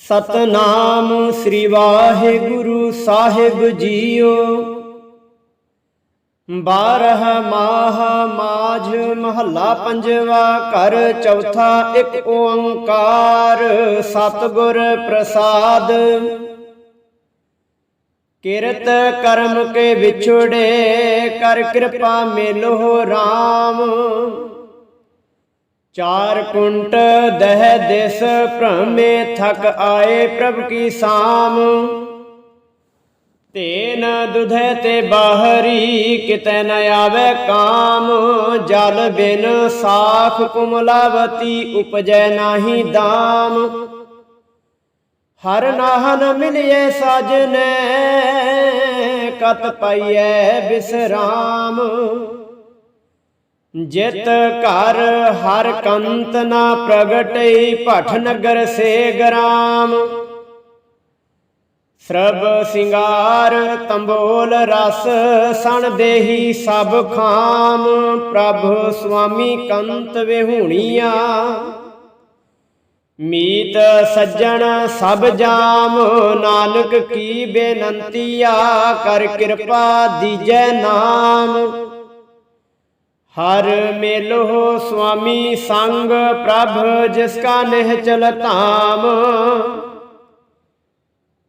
ਸਤਨਾਮ ਸ੍ਰੀ ਵਾਹਿਗੁਰੂ ਸਾਹਿਬ ਜੀਓ। ਬਾਰਹ ਮਾਹ ਮਾਝ ਮਹੱਲਾ ਪੰਜਵਾ ਘਰ ਚੌਥਾ ਇੱਕ ਓੰਕਾਰ ਸਤਿਗੁਰ ਪ੍ਰਸਾਦ। ਕਿਰਤ ਕਰਮ ਕੇ ਵਿਛੜੇ, ਕਰ ਕਿਰਪਾ ਮਿਲੋ RAM ਚਾਰ ਕੁੰਟ ਦਹਿ ਦਿਸ ਭ੍ਰਮੇ ਥਕ ਆਏ ਪ੍ਰਭ ਕੀ ਸਾਮ। ਤੇਨ ਦੁਧੈ ਤੇ ਬਾਹਰੀ ਕਿਤੈ ਨ ਆਵੇ ਕਾਮ। ਜਲ ਬਿਨ ਸਾਖ ਕੁਮਲਾਵਤੀ ਉਪਜੈ ਨਾਹੀ ਦਾਮ। ਹਰ ਨਾਹਨ ਮਿਲਿਏ ਸਾਜਨੈ, ਕਤ ਪਾਈਐ ਬਿਸਰਾਮ। ਜਿਤ ਘਰ ਹਰ ਕੰਤ ਨਾ ਪ੍ਰਗਟਈ ਭਠ ਨਗਰ ਸੇ ਗਰਾਮ। ਸਰਬ ਸਿੰਗਾਰ ਤੰਬੋਲ ਰਸ ਸਣ ਦੇਹੀ ਸਭ ਖਾਮ। ਪ੍ਰਭ ਸੁਆਮੀ ਕੰਤ ਵਿਹੂਣੀਆਂ। ਮੀਤ ਸੱਜਣ ਸਭ ਜਾਮ। ਨਾਨਕ ਕੀ ਬੇਨੰਤੀਆ। ਕਰ ਕਿਰਪਾ ਦੀਜੈ ਨਾਮ। ਹਰ ਮੇਲੋ ਸੁਆਮੀ ਸੰਗ ਪ੍ਰਭ ਜਿਸ ਕਾ ਨਿਹਚਲ ਧਾਮ।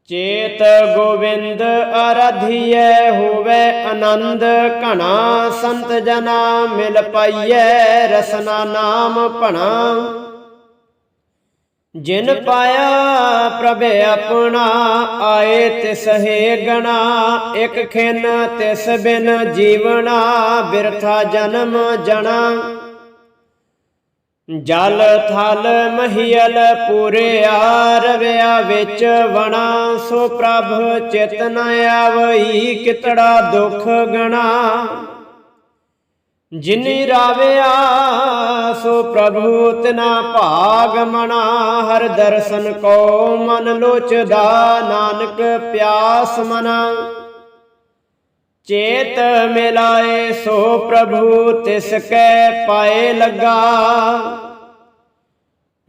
ਚੇਤ ਗੋਵਿੰਦ ਅਰਧਿਐ, ਹੋਵੇ ਆਨੰਦ ਘਣਾ, ਸੰਤ ਜਨਾ ਮਿਲ ਪਾਈਐ, ਰਸਨਾ ਨਾਮ ਭਣਾ। ਜਿਨ ਪਾਇਆ ਪ੍ਰਭ ਆਪਣਾ ਆਏ ਤਿਸ ਹੈ ਗਣਾ, ਇਕ ਖਿਨ ਤਿਸ ਬਿਨ ਜੀਵਣਾ, ਬਿਰਥਾ ਜਨਮ ਜਣਾ। ਜਲ ਥਲ ਮਹੀਲ ਪੂਰਿਆ ਰਵਿਆ ਵਿੱਚ ਵਣਾ, ਸੋ ਪ੍ਰਭ ਚਿਤ ਨ ਆਵਈ ਕਿਤੜਾ ਦੁਖ ਗਣਾ। ਜਿਨੀ ਰਾਵਿਆ, ਸੋ ਪ੍ਰਭੂ ਤਿਨਾ ਭਾਗ ਮਨਾ, ਹਰ ਦਰਸ਼ਨ ਕੋ ਮਨ ਲੋਚਦਾ, ਨਾਨਕ ਪਿਆਸ ਮਨਾ। ਚੇਤ ਮਿਲਾਏ ਸੋ ਪ੍ਰਭੂ ਤਿਸ ਕੈ ਪਾਏ ਲੱਗਾ।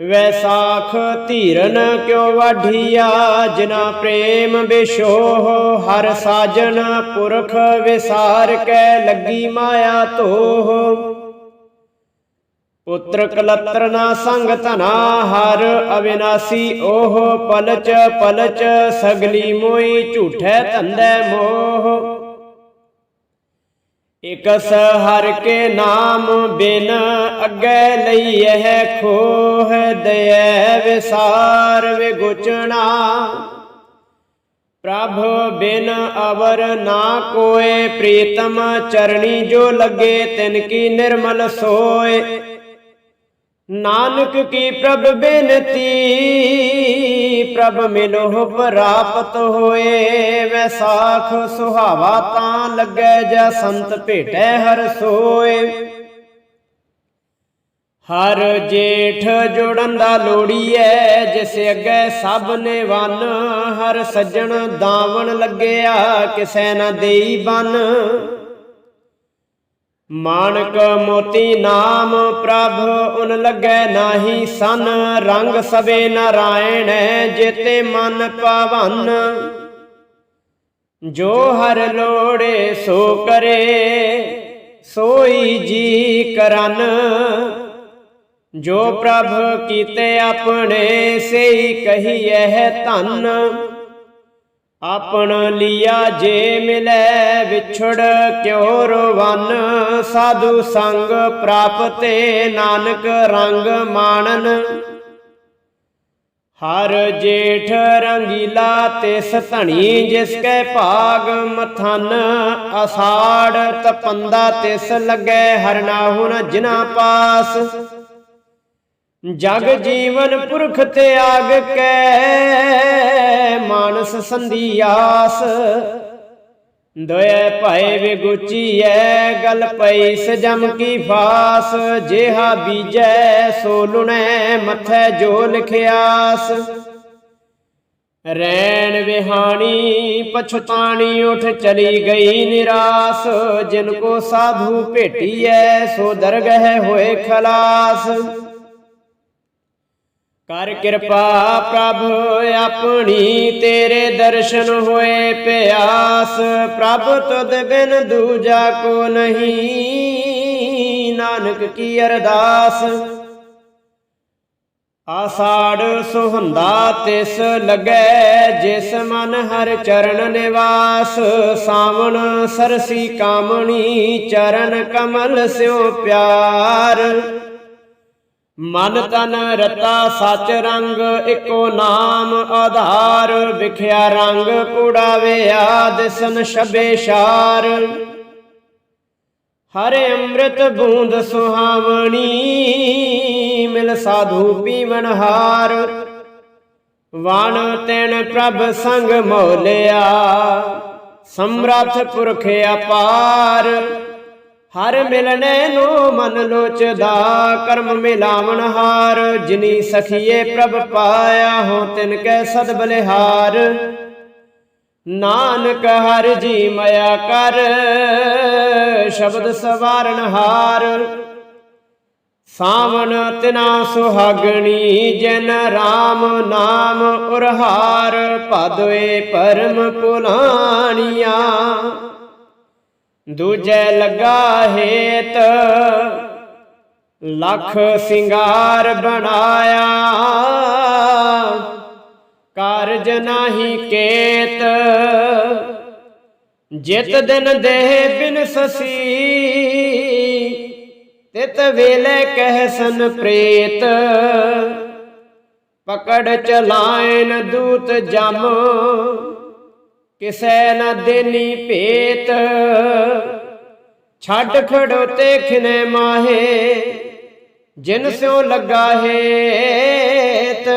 ਵੈਸਾਖ ਧੀਰਨ ਕਿਉ ਵਾਢੀਆ, ਜਿਨਾ ਪ੍ਰੇਮ ਵਿਸ਼ੋਹ ਹਰ ਸਾਜਨ ਪੁਰਖ ਵਿਸਾਰ ਕੈ ਲੱਗੀ ਮਾਇਆ ਧੋਹ। ਪੁੱਤਰ ਕਲਤਰ ਨਾ ਸੰਗ ਧਨਾ, ਹਰ ਅਵਿਨਾਸੀ ਓਹ, ਪਲਚ ਪਲਚ ਸਗਲੀ ਮੋਈ ਝੂਠੈ ਧੰਦੈ ਮੋਹ। ਇਕਸ ਹਰ ਕੇ ਨਾਮ ਬਿਨ ਅੱਗੇ ਲਈ ਲਈਐ ਖੋਹ ਦਇਐ ਵਿਸਾਰ ਵਿਗੁਚਣਾ। ਪ੍ਰਭ ਬਿਨ ਅਵਰ ਨਾ ਕੋਏ, ਪ੍ਰੀਤਮ ਚਰਣੀ ਜੋ ਲੱਗੇ ਤਿਨ ਕੀ ਨਿਰਮਲ ਸੋਏ। ਨਾਨਕ ਕੀ ਪ੍ਰਭ ਬੇਨਤੀ, ਪ੍ਰਭ ਮਿਲੋ ਪ੍ਰਾਪਤ ਹੋਏ। ਵੈਸਾਖ ਸੁਹਾਵਾ ਤਾਂ ਲੱਗੈ ਜੈ ਸੰਤ ਭੇਟੈ ਹਰ ਸੋਏ। ਹਰ ਜੇਠ ਜੋੜਨ ਦਾ ਲੋੜੀਐ, ਜਿਸ ਅੱਗੇ ਸਭ ਨੇ ਵਨ। ਹਰ ਸੱਜਣ ਦਾਵਣ ਲੱਗਿਆ, ਕਿਸੈ ਨਾ ਦੇਈ ਬਨ। ਮਾਨਕ ਮੋਤੀ ਨਾਮ ਪ੍ਰਭ, ਉਨ ਲੱਗੈ ਨਾਹੀ ਸਨ, ਰੰਗ ਸਵੇ ਨਾਰਾਇਣ ਜੇਤੇ ਮਨ ਪਾਵਨ। ਜੋ ਹਰ ਲੋੜੇ ਸੋ ਕਰੇ, ਸੋਈ ਜੀ ਕਰਨ। ਜੋ ਪ੍ਰਭ ਕੀਤੇ ਆਪਣੇ, ਸਈ ਕਹੀਐ ਧੰਨ। ਆਪਣ ਲਿਆ ਜੇ ਮਿਲੈ ਵਿਛੜ ਕਿਉ ਰਵਨ, ਸਾਧੂ ਸੰਗ ਪ੍ਰਾਪਤੇ ਨਾਨਕ ਰੰਗ ਮਾਣਨ। ਹਰ ਜੇਠ ਰੰਗੀਲਾ ਤਿਸ ਧਣੀ, ਜਿਸ ਕੈ ਭਾਗ ਮਥਨ ਅਸਾੜ, ਤਪੰਦਾ ਤਿਸ ਲੱਗੈ ਹਰਨਾਹੁ ਜਿਨਾ ਪਾਸ। ਜਗ ਜੀਵਨ ਪੁਰਖ ਤਿਆਗ ਕੈ, ਮਾਨਸ ਸੰਧਿਆਸ ਦੋਏ ਭਏ ਵਿਗੁਚੀਐ, ਗਲ ਪਈ ਸਜਮ ਕੀ ਫਾਸ। ਜਿਹਾ ਬੀਜੈ, ਸੋ ਲੁਣੈ, ਮਥੈ ਜੋ ਲਿਖਿਆਸ। ਰੈਣ ਵਿਹਾਣੀ ਪਛਤਾਣੀ ਉਠ ਚਲੀ ਗਈ ਨਿਰਾਸ। ਜਿਨ ਕੋ ਸਾਧੂ ਭੇਟੀਐ, ਸੋ ਦਰਗਹਿ ਹੋਏ ਖਲਾਸ। ਕਰ ਕਿਰਪਾ ਪ੍ਰਭ, ਆਪਣੀ ਤੇਰੇ ਦਰਸ਼ਨ ਹੋਏ ਪਿਆਸ। ਪ੍ਰਭ ਤੁਧ ਬਿਨ ਦੂਜਾ ਕੋ ਨਹੀਂ, ਨਾਨਕ ਕੀ ਅਰਦਾਸ। ਆਸਾੜ ਸੁਹੰਦਾ ਤਿਸ ਲੱਗੈ, ਜਿਸ ਮਨ ਹਰ ਚਰਨ ਨਿਵਾਸ। ਸਾਵਣ ਸਰਸੀ ਕਾਮਣੀ, ਚਰਨ ਕਮਲ ਸਿਉ ਪਿਆਰ। ਮਨ ਤਨ ਰਤਾ ਸੱਚ ਰੰਗ, ਇੱਕੋ ਨਾਮ ਆਧਾਰ, ਵਿਖਿਆ ਰੰਗ ਕੁੜਾਵੇ ਆਦਿਸਨ ਸ਼ਬੇ ਸ਼ਾਰ। ਹਰੇ ਅੰਮ੍ਰਿਤ ਬੂੰਦ ਸੁਹਾਵਣੀ, ਮਿਲ ਸਾਧੂ ਪੀਵਨ ਹਾਰ। ਵਣ ਤੈਣ ਪ੍ਰਭ ਸੰਗ ਮੋਲਿਆ, ਸਮਰੱਥ ਪੁਰਖ ਅਪਾਰ। ਹਰ ਮਿਲਨੇ ਨੂੰ ਮਨ ਲੋਚਦਾ, ਕਰਮ ਮਿਲਾਵਣ ਹਾਰ। ਜਿਨੀ ਸਖੀਏ ਪ੍ਰਭ ਪਾਇਆ ਹੋ, ਤਿਨ ਕੈ ਸਦ ਬਲਿਹਾਰ। ਨਾਨਕ ਹਰ ਜੀ ਮਇਆ ਕਰ, ਸ਼ਬਦ ਸਵਾਰਨ ਹਾਰ। ਸਾਵਣ ਤਿਨਾ ਸੁਹਾਗਣੀ, ਜਨ RAM ਨਾਮ ਉਰਹਾਰ। ਪਦਵੇ ਪਰਮ ਪੁਲਾਣੀਆਂ ਦੂਜੈ ਲੱਗਾ ਹੇਤ, ਲੱਖ ਸਿੰਗਾਰ ਬਣਾਇਆ। ਕਾਰਜ ਨਾਹੀ ਕੇਤ, ਜਿਤ ਦਿਨ ਦੇਹ ਬਿਨ ਸਸੀ। ਤਿਤ ਵੇਲੇ ਕਹਿਸਨ ਪ੍ਰੇਤ, ਪਕੜ ਚਲਾਇਨ ਦੂਤ ਜਮ। ਕਿਸੈ ਨਾ ਦੇਨੀ ਭੇਤ। ਛੱਡ ਖੜੋਤੇ ਖਿਨੇ ਮਾਹੇ, ਜਿਨ ਸਿਓ ਲੱਗਾ ਹੇਤ।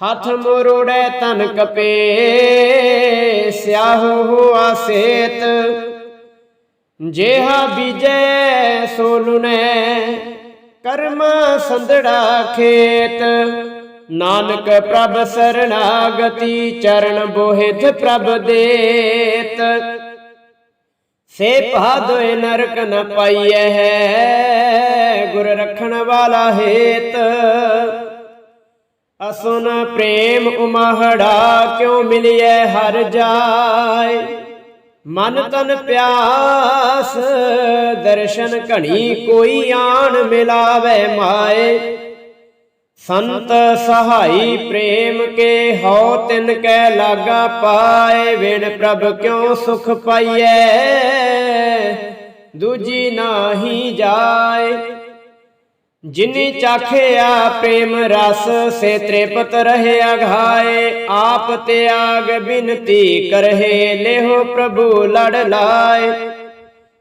ਹੱਥ ਮੋਰੋੜੈ ਤਨ ਕਪੇ, ਸਿਆਹੋ ਹੋਆ ਸੇਤ। ਜੇਹਾ ਬੀਜੈ ਸੋ ਲੁਨੈ ਕਰਮ ਸੰਧੜਾ ਖੇਤ। ਨਾਨਕ ਪ੍ਰਭ ਸਰਣਾਗਤੀ ਚਰਨ ਬੋਹਿਤ ਪ੍ਰਭ ਦੇਤ। ਸੇ ਭਾਦੋਏ ਨਰਕ ਨ ਪਾਈਐ ਹੈ, ਗੁਰ ਰਖਣ ਵਾਲਾ ਹੇਤ। ਅਸੁਨ ਪ੍ਰੇਮ ਉਮਹੜਾ ਕਿਉ ਮਿਲਿਐ ਹਰ ਜਾਏ। ਮਨ ਤਨ ਪਿਆਸ, ਦਰਸ਼ਨ ਘਣੀ ਕੋਈ ਆਣ ਮਿਲਾਵੇ ਮਾਏ। ਸੰਤ ਸਹਾਈ ਪ੍ਰੇਮ ਕੇ ਹਉ ਤਿਨ ਕੈ ਲਾਗਾ ਪਾਏ, ਵਿਣ ਪ੍ਰਭ ਕਿਉ ਸੁਖ ਪਾਈਐ? ਦੂਜੀ ਨਾਹੀ ਜਾਏ, ਜਿਨੀ ਚਾਖਿਆ ਪ੍ਰੇਮ ਰਸ, ਸੇ ਤ੍ਰਿਪਤ ਰਹੇ ਅਘਾਏ ਆਪ ਤਿਆਗ ਬਿਨਤੀ ਕਰਹਿ ਲਿਹੋ ਪ੍ਰਭੂ ਲੜ ਲਾਏ।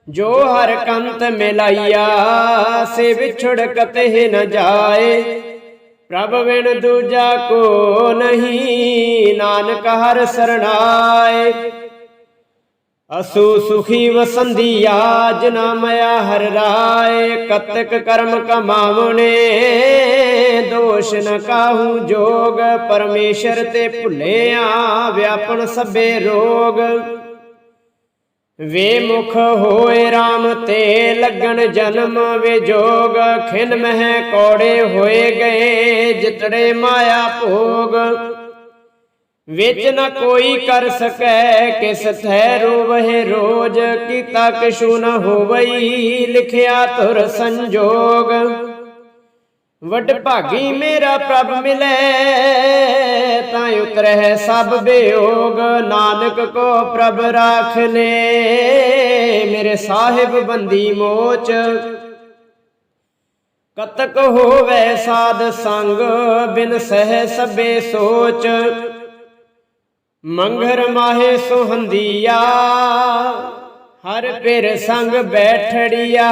ਜੋ ਹਰ ਕੰਤ ਮਿਲਾਈਆ, ਸੇ ਵਿਛੜ ਕਤੇ ਨ ਜਾਏ। ਪ੍ਰਭ ਵਿਣ ਦੂਜਾ ਕੋ ਨਹੀਂ, ਨਾਨਕ ਹਰ ਸਰਣਾਏ। ਅਸੂ ਸੁਖੀ ਵਸੰਦੀਆ ਜਨਾ ਮਇਆ ਹਰ ਰਾਏ, ਕਤਕ ਕਰਮ ਕਮਾਵਣੇ, ਦੋਸ਼ ਨ ਕਾਹੂ ਜੋਗ, ਪਰਮੇਸ਼ਰ ਤੇ ਭੁੱਲਿਆ, ਵਿਆਪਨ ਸਭੇ ਰੋਗ। ਵੇ ਮੁਖ ਹੋਏ RAM ਤੇ ਲੱਗਣ ਜਨਮ ਵਿਜੋਗ ਖਿਨ ਮਹਿ ਕੋੜੇ ਹੋਏ ਗਏ, ਜਿਤੜੇ ਮਾਇਆ ਭੋਗ। ਵਿੱਚ ਨਾ ਕੋਈ ਕਰ ਸਕੈ, ਕਿਸ ਥੈ ਰੋਵਹਿ ਰੋਜ, ਕੀਤਾ ਕਿਛੂ ਨ ਹੋਵਈ, ਲਿਖਿਆ ਤੁਰ ਸੰਜੋਗ। ਵੱਡ ਭਾਗੀ ਮੇਰਾ ਪ੍ਰਭ ਮਿਲੇ, ਤਾਂ ਉਤਰਹਿ ਸਭ ਬਿਯੋਗ। ਨਾਨਕ ਕੋ ਪ੍ਰਭ ਰਾਖ ਲੈ, ਮੇਰੇ ਸਾਹਿਬ ਬੰਦੀ ਮੋਚ। ਕਤਕ ਹੋਵੇ ਸਾਧ ਸੰਗ, ਬਿਨ ਸਹਿ ਸਭੇ ਸੋਚ। ਮੰਗਰ ਮਾਹੇ ਸੁਹੰਦੀਆ, ਹਰ ਪਿਰ ਸੰਗ ਬੈਠੜੀਆ।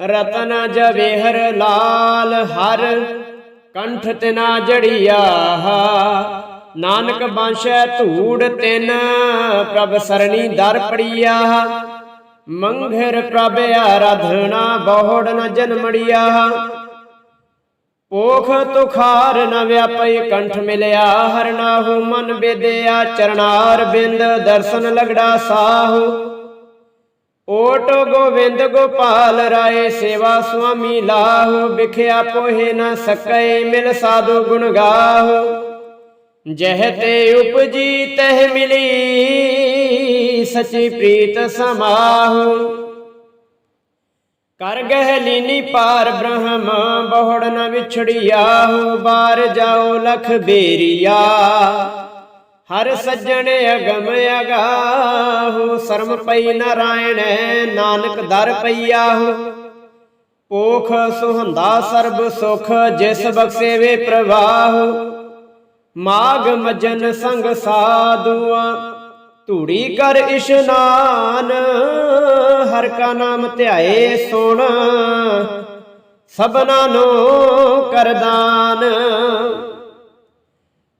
ਰਤਨ ਜਵੇਹਰ ਲਾਲ ਹਰ ਕੰਠ ਤਿਨਾ ਜੜੀਆ। ਨਾਨਕ ਬਾਂਸ਼ੈ ਧੂੜ ਤਿਨ, ਪ੍ਰਭ ਸਰਣੀ ਦਰ ਪੜੀਆ। ਮੰਘਰ ਪ੍ਰਭ ਆਰਾਧਨਾ ਬਹੁੜ ਨ ਜਨਮੜੀਆ। ਪੋਖ ਤੁਖਾਰ ਨ ਵਿਆਪਈ ਕੰਠ ਮਿਲਿਆ। ਹਰ ਨਾਹੂ ਮਨ ਬੇਦਿਆ ਚਰਨਾਰ ਬਿੰਦ ਦਰਸ਼ਨ ਲਗੜਾ ਸਾਹੂ। ਓਟ ਗੋਵਿੰਦ ਗੋਪਾਲ ਰਾਏ ਸੇਵਾ ਸੁਆਮੀ ਲਾਹੂ, ਵਿਖਿਆ ਪੋਹੇ ਨਾ ਸਕੈ ਮਿਲ ਸਾਧੂ ਗੁਣ ਗਾਹੂ। ਜਹ ਤੇ ਉਪਜੀ ਤਹ ਮਿਲੀ, ਸਚੀ ਪ੍ਰੀਤ ਸਮਾਹੂ। ਕਰ ਗਹਿ ਲੀਨੀ ਪਾਰ ਬ੍ਰਹਮ, ਬਹੁੜ ਨ ਵਿਛੜਿਆਹੂ, ਬਾਰ ਜਾਓ ਲਖ ਬੇਰੀਆ। ਹਰ ਸੱਜਣ ਅਗਮ ਅਗਾਹੂ, ਸ਼ਰਮ ਪਈ ਨਾਰਾਇਣ, ਨਾਨਕ ਦਰ ਪਈਆਹੂ। ਪੋਖ ਸੁਹੰਦਾ ਸਰਬ ਸੁਖ, ਜਿਸ ਬਖਸ਼ੇ ਵੇ ਪ੍ਰਵਾਹੂ। ਮਾਗ ਮਜਨ ਸੰਗ ਸਾਧੂਆ, ਧੂੜੀ ਕਰ ਇਸ਼ਨਾਨ। ਹਰ ਕਾ ਨਾਮ ਧਿਆਏ ਸੁਣ, ਸਭਨਾ ਨੂੰ ਕਰਦਾਨ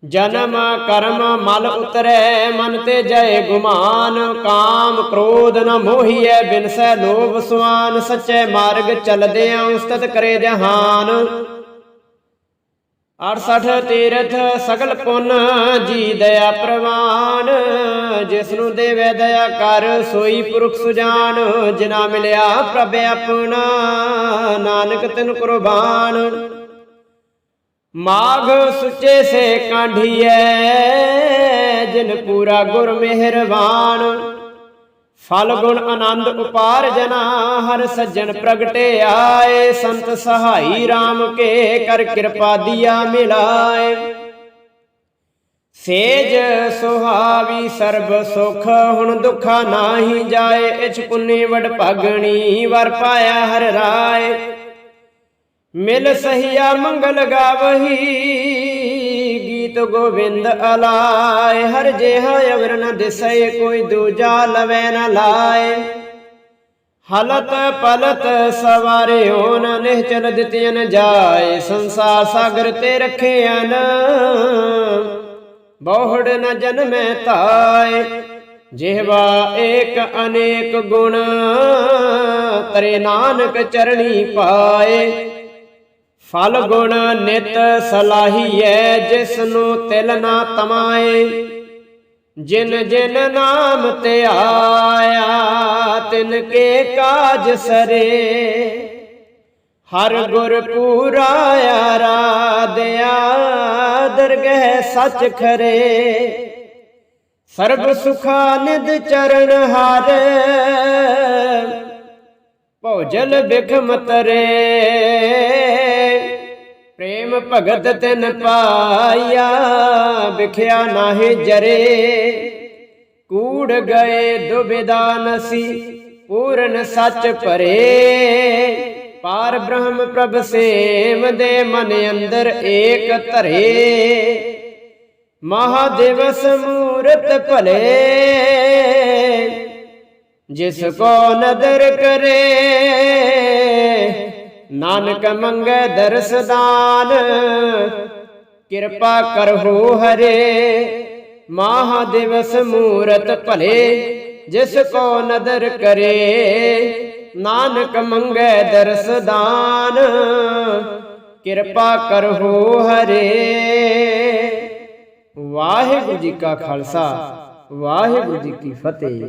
ਜਨਮ ਕਰਮ ਮਲ ਉਤਰੈ, ਮਨ ਤੇ ਜੈ ਗੁਮਾਨ, ਕਾਮ ਕ੍ਰੋਧ ਨ ਮੋਹੀਐ, ਬਿਨਸੈ ਲੋਭ ਸੁਆਨ, ਸੱਚੇ ਮਾਰਗ ਚਲਦਿਆਂ ਉਸਤਤ ਕਰੇ ਜਹਾਨ। 68 ਤੀਰਥ ਸਗਲ ਪੁੰਨ ਜੀ ਦਇਆ ਪ੍ਰਵਾਨ, ਜਿਸ ਨੂੰ ਦੇਵੇ ਦਇਆ ਕਰ, ਸੋਈ ਪੁਰਖ ਸੁਜਾਨ ਜਿਨਾ ਮਿਲਿਆ ਪ੍ਰਭ ਆਪਣਾ, ਨਾਨਕ ਤਿਨ ਕੁਰਬਾਨ। ਮਾਘ ਸੁੱਚੇ ਸੇ ਕਾਢੀਐ, ਜਿਨ ਪੂਰਾ ਗੁਰ ਮਿਹਰਬਾਨ। ਫਲ ਗੁਣ ਆਨੰਦ ਉਪਾਰ ਜਨਾ, ਹਰ ਸੱਜਣ ਪ੍ਰਗਟੇ ਆਏ। ਸੰਤ ਸਹਾਈ RAM ਕੇ ਕਰ ਕਿਰਪਾ ਦੀਆ ਮਿਲਾਏ। ਸੇਜ ਸੁਹਾਵੀ ਸਰਬ ਸੁਖ, ਹੁਣ ਦੁਖਾ ਨਾਹੀ ਜਾਏ। ਇਛ ਪੁੰਨੀ ਵਡ ਭਾਗਣੀ ਵਰ ਪਾਇਆ ਹਰ ਰਾਏ। ਮਿਲ ਸਹੀਆ ਮੰਗਲ ਗਾਵਹੀ, ਗੀਤ ਗੋਵਿੰਦ ਅਲਾਏ। ਹਰ ਜਿਹਾ ਅਵਰ ਨ ਦਿਸੈ, ਕੋਈ ਦੂਜਾ ਲਵੈ ਨ ਲਾਏ। ਹਲਤ ਪਲਤ ਸਵਾਰਿਓ ਨ ਨਿਹਚਲ ਦਿੱਤਿਨ ਜਾਏ। ਸੰਸਾਰ ਸਾਗਰ ਤੇ ਰਖਿਆਨ ਬਹੁੜ ਨ ਜਨਮੈ ਤਾਏ। ਜਿਹਵਾ ਏਕ ਅਨੇਕ ਗੁਣ, ਤਰੇ ਨਾਨਕ ਚਰਣੀ ਪਾਏ। ਫਲ ਗੁਣ ਨਿਤ ਸਲਾਹੀਐ ਜਿਸ ਨੂੰ ਤਿਲ ਨਾ ਤਮਾਏ। ਜਿਨ ਜਿਨ ਨਾਮ ਤੇ ਆਇਆ, ਤਿਨ ਕੇ ਕਾਜ ਸਰੇ। ਹਰ ਗੁਰ ਪੂਰਾ ਆਰਾਧਿਆ ਦਰਗਹਿ ਸਚ ਖਰੇ। ਸਰਬ ਸੁਖਾਨਿਦ ਚਰਨ ਹਰ, ਭੋਜਨ ਬਿਖਮ ਤਰੇ ਪ੍ਰੇਮ ਭਗਤ ਤਿਨ ਪਾਇਆ, ਵਿਖਿਆ ਨਾਹੀ ਜਰੇ। ਕੂੜ ਗਏ ਦੁਬਿਦਾ ਨਸੀ, ਪੂਰਨ ਸੱਚ ਭਰੇ। ਪਾਰ ਬ੍ਰਹਮ ਪ੍ਰਭ ਸੇਵ ਦੇ ਮਨ ਅੰਦਰ ਏਕ ਧਰੇ। ਮਹਾਦੇਵ ਸਮੂਰਤ ਭਲੇ। ਜਿਸ ਕੋ ਨਦਰ ਕਰੇ ਨਾਨਕ ਮੰਗੈ ਦਰਸਦਾਨ ਕਿਰਪਾ ਕਰਹੁ ਹਰੇ ਮਹਾ ਦਿਵਸ ਮੂਰਤ ਭਲੇ, ਜਿਸ ਕੋ ਨਦਰ ਕਰੇ। ਨਾਨਕ ਮੰਗੈ ਦਰਸਦਾਨ ਕਿਰਪਾ ਕਰਹੁ ਹਰੇ। ਵਾਹਿਗੁਰੂ ਜੀ ਕਾ ਖਾਲਸਾ, ਵਾਹਿਗੁਰੂ ਜੀ ਕੀ ਫਤਿਹ।